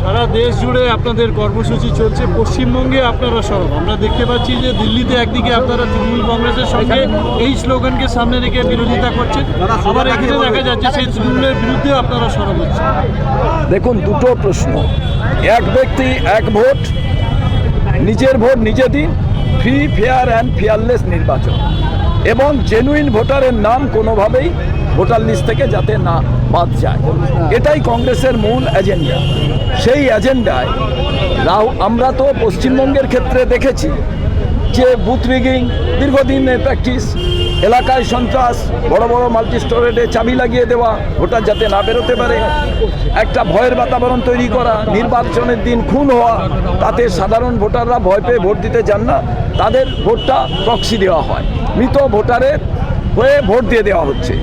সারা দেশ জুড়ে আপনাদের কর্মসূচি চলছে। পশ্চিমবঙ্গে আপনারা সরব আমরা দেখতে পাচ্ছি যে দিল্লিতে একদিকে আপনারা তৃণমূল কংগ্রেসের সঙ্গে এই স্লোগানকে সামনে রেখে বিরোধিতা করছেন। আবার এখানে দেখা যাচ্ছে সেই তৃণমূলের বিরুদ্ধে আপনারা সরব হচ্ছেন। দেখুন, দুটো প্রশ্ন। এক ব্যক্তি, এক ভোট, নিজের ভোট নিজে দিন ফ্রি ফেয়ার অ্যান্ড ফেয়ারলেস নির্বাচন। এবং জেনুইন ভোটারের নাম কোনোভাবেই ভোটার লিস্ট থেকে যাতে না বাদ যায়। এটাই কংগ্রেসের মূল এজেন্ডা। সেই এজেন্ডায় রাহু, আমরা তো পশ্চিমবঙ্গের ক্ষেত্রে দেখেছি যে বুথ রিগিং দীর্ঘদিনের প্র্যাকটিস, এলাকায় সন্ত্রাস, বড় বড় মাল্টি স্টোরেটে চাবি লাগিয়ে দেওয়া, ভোটার যাতে না বেরোতে পারে, একটা ভয়ের বাতাবরণ তৈরি করা, নির্বাচনের দিন খুন হওয়া, তাতে সাধারণ ভোটাররা ভয় পেয়ে ভোট দিতে যান না, তাদের ভোটটা প্রক্সি দেওয়া হয়। মৃত ভোটারের হয়ে ভোট দিয়ে দেওয়া হচ্ছে।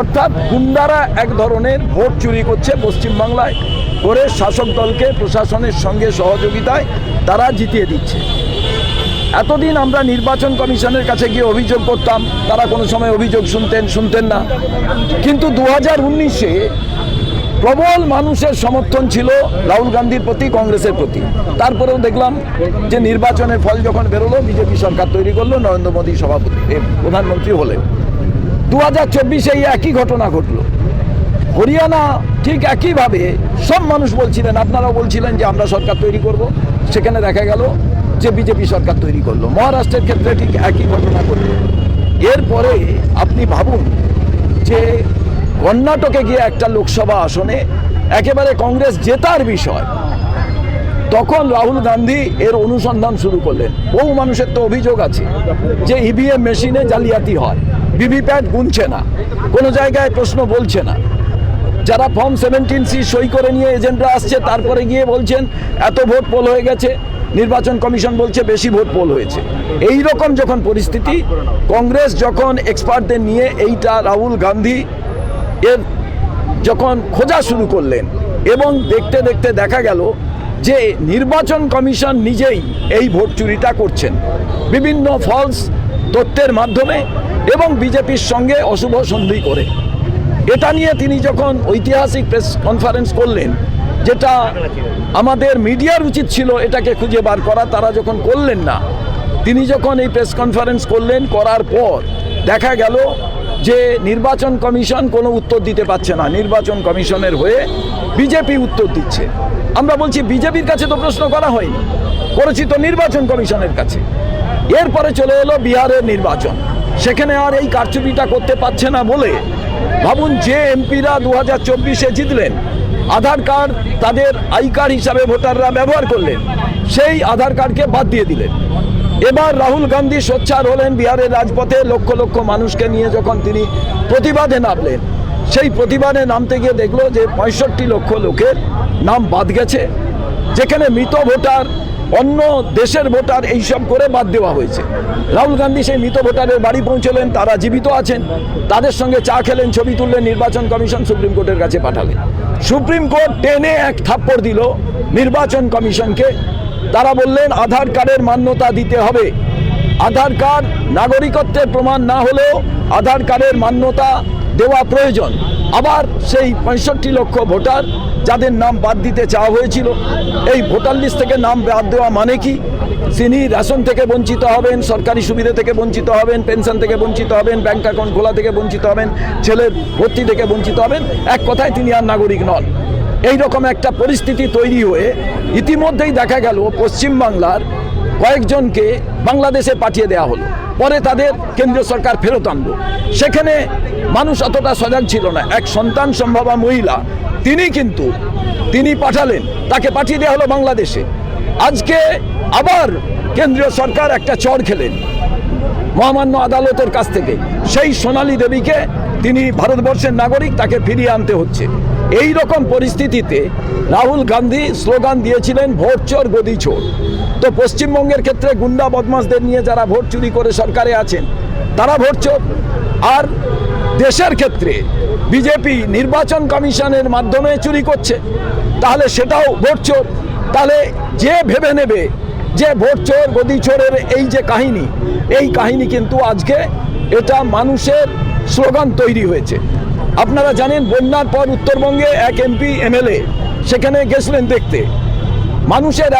অর্থাৎ গুন্ডারা এক ধরনের ভোট চুরি করছে পশ্চিমবাংলায় করে শাসক দলকে প্রশাসনের সঙ্গে সহযোগিতায় তারা জিতিয়ে দিচ্ছে। এতদিন আমরা নির্বাচন কমিশনের কাছে গিয়ে অভিযোগ করতাম, তারা কোনো সময় অভিযোগ শুনতেন শুনতেন না। কিন্তু দু হাজার উনিশে প্রবল মানুষের সমর্থন ছিল রাহুল গান্ধীর প্রতি, কংগ্রেসের প্রতি। তারপরেও দেখলাম যে নির্বাচনের ফল যখন বেরোলো, বিজেপি সরকার তৈরি করল, নরেন্দ্র মোদী সভাপতি প্রধানমন্ত্রী হলেন। দু হাজার চব্বিশে এই একই ঘটনা ঘটলো। হরিয়ানা ঠিক একইভাবে সব মানুষ বলছিলেন, আপনারাও বলছিলেন যে আমরা সরকার তৈরি করব। সেখানে দেখা গেল যে বিজেপি সরকার তৈরি করল। মহারাষ্ট্রের ক্ষেত্রে ঠিক একই ঘটনা ঘটল। এরপরে আপনি ভাবুন যে কর্ণাটকে গিয়ে একটা লোকসভা আসনে একেবারে কংগ্রেস জেতার বিষয়, তখন রাহুল গান্ধী এর অনুসন্ধান শুরু করলেন। বহু মানুষের তো অভিযোগ আছে যে ইভিএম মেশিনে জালিয়াতি হয়। ভিভিপ্যাট গুনছে না। কোনো জায়গায় প্রশ্ন বলছে না। যারা ফর্ম সেভেন্টিন সি সই করে নিয়ে এজেন্টরা আসছে, তারপরে গিয়ে বলছেন, এত ভোট পোল হয়ে গেছে। নির্বাচন কমিশন বলছে, বেশি ভোট পোল হয়েছে। এই রকম যখন পরিস্থিতি, কংগ্রেস যখন এক্সপার্টদের নিয়ে এইটা রাহুল গান্ধী এর যখন খোঁজা শুরু করলেন, এবং দেখতে দেখতে দেখা গেল যে নির্বাচন কমিশন নিজেই এই ভোট চুরিটা করছেন। বিভিন্ন ফলস তথ্যের মাধ্যমে এবং বিজেপির সঙ্গে অশুভ সন্ধি করে। এটা নিয়ে তিনি যখন ঐতিহাসিক প্রেস কনফারেন্স করলেন, যেটা আমাদের মিডিয়ার উচিত ছিল এটাকে খুঁজে বার করা, তারা যখন করলেন না, তিনি যখন এই প্রেস কনফারেন্স করলেন, করার পর দেখা গেল যে নির্বাচন কমিশন কোনো উত্তর দিতে পারছে না। নির্বাচন কমিশনের হয়ে বিজেপি উত্তর দিচ্ছে। আমরা বলছি, বিজেপির কাছে তো প্রশ্ন করা হয়নি। করেছি তো নির্বাচন কমিশনের কাছে। এরপরে চলে এলো বিহারের নির্বাচন। সেখানে আর এই কারচুপিটা করতে পারছে না বলে ভাবুন যে এমপিরা দু হাজার চব্বিশে জিতলেন, আধার কার্ড তাদের আই কার্ড হিসাবে ভোটাররা ব্যবহার করলেন, সেই আধার কার্ডকে বাদ দিয়ে দিলেন। এবার রাহুল গান্ধী সোচ্চার হলেন বিহারের রাজপথে, লক্ষ লক্ষ মানুষকে নিয়ে যখন তিনি প্রতিবাদে নামলেন, সেই প্রতিবাদে নামতে গিয়ে দেখল যে পঁয়ষট্টি লক্ষ লোকের নাম বাদ গেছে, যেখানে মৃত ভোটার অন্য দেশের ভোটার এইসব করে বাদ দেওয়া হয়েছে। রাহুল গান্ধী সেই মৃত ভোটারের বাড়ি পৌঁছলেন, তারা জীবিত আছেন। তাদের সঙ্গে চা খেলেন, ছবি তুললেন, নির্বাচন কমিশন সুপ্রিম কোর্টের কাছে পাঠালেন। সুপ্রিম কোর্ট টেনে এক থাপ্পড় দিল নির্বাচন কমিশনকে। তারা বললেন, আধার কার্ডের মান্যতা দিতে হবে। আধার কার্ড নাগরিকত্বের প্রমাণ না হলেও আধার কার্ডের মান্যতা দেওয়া প্রয়োজন। আবার সেই পঁয়ষট্টি লক্ষ ভোটার যাদের নাম বাদ দিতে চাওয়া হয়েছিল। এই ভোটার লিস্ট থেকে নাম বাদ দেওয়া মানে কি? তিনি রেশন থেকে বঞ্চিত হবেন, সরকারি সুবিধা থেকে বঞ্চিত হবেন, পেনশন থেকে বঞ্চিত হবেন, ব্যাংক অ্যাকাউন্ট খোলা থেকে বঞ্চিত হবেন, ছেলের ভর্তি থেকে বঞ্চিত হবেন। এক কথায় তিনি আর নাগরিক নন। এই রকম একটা পরিস্থিতি তৈরি হয়ে ইতিমধ্যেই দেখা গেল পশ্চিমবাংলার কয়েকজনকে বাংলাদেশে পাঠিয়ে দেওয়া হলো। পরে তাদের কেন্দ্রীয় সরকার ফেরত আনলো। সেখানে মানুষ অতটা সজাগ ছিল না। এক সন্তান সম্ভাবা মহিলা, তিনি কিন্তু, তিনি পাঠালেন। তাকে পাঠিয়ে দেওয়া হলো বাংলাদেশে। আজকে আবার কেন্দ্রীয় সরকার একটা চর খেলেন। মহামান্য আদালতের কাছ থেকে। সেই সোনালী দেবীকে তিনি ভারতবর্ষের নাগরিক, তাকে ফিরিয়ে আনতে হচ্ছে। এই রকম পরিস্থিতিতে রাহুল গান্ধী স্লোগান দিয়েছিলেন, ভোট চোর, গদি চোর। তো পশ্চিমবঙ্গের ক্ষেত্রে গুন্ডা বদমাসদের নিয়ে যারা ভোট চুরি করে সরকারে আছেন, তারা ভোট চোর। আর দেশের ক্ষেত্রে বিজেপি নির্বাচন কমিশনের মাধ্যমে চুরি করছে, তাহলে সেটাও ভোট চোর। তাহলে যে ভেবে নেবে যে ভোট চোর, গদি চোরের এই যে কাহিনী, এই কাহিনী কিন্তু আজকে এটা মানুষের স্লোগান তৈরি হয়েছে। আপনারা জানেন বন্যার পর উত্তরবঙ্গে এক এমপি, এমএলএ, সেখানে গেছিলেন দেখতে। মানুষের